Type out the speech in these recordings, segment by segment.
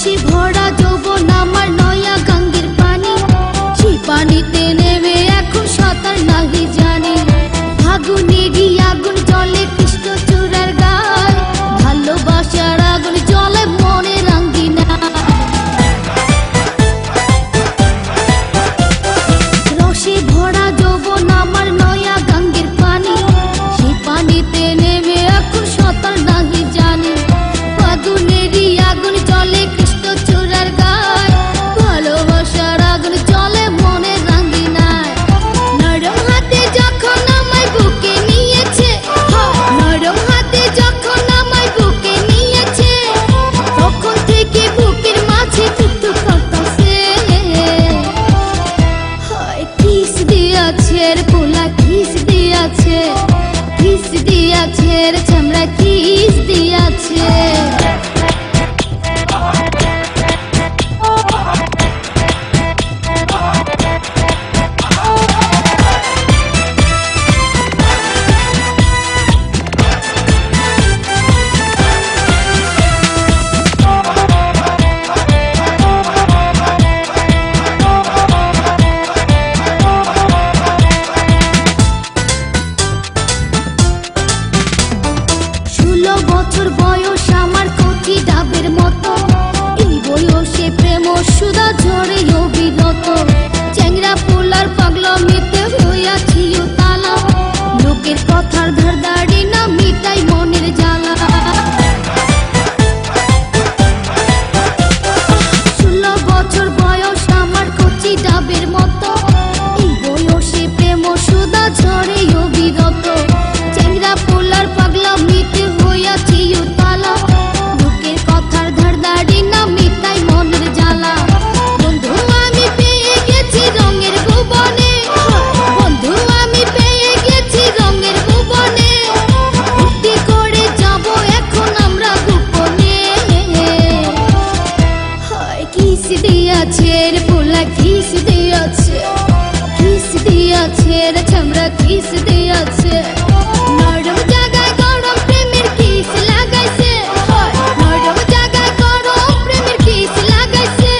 রসে ভরা রে বছর বয়স আমার ডাবের মতো। এই বয়সে প্রেম সুদা ঝরে অবিরত চ্যাংরা পোলার পাগলামিতে হইয়াছি তালা। লোকের কথার দিয়াছে রে পোলা কিস দিয়াছে। কিস দিয়াছে রে চামড়া কিস দিয়াছে। নরম জায়গায় গরম প্রেমের কিস লাগাইছে। নরম জায়গায় গরম প্রেমের কিস লাগাইছে।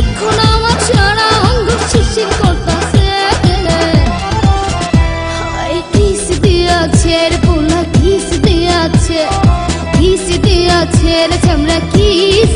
এখন আমার সারা অঙ্গ শিশির করতাছে। কিস দিয়াছে রে পোলা কিস দিয়াছে। কিস দিয়াছে রে চামড়া কিস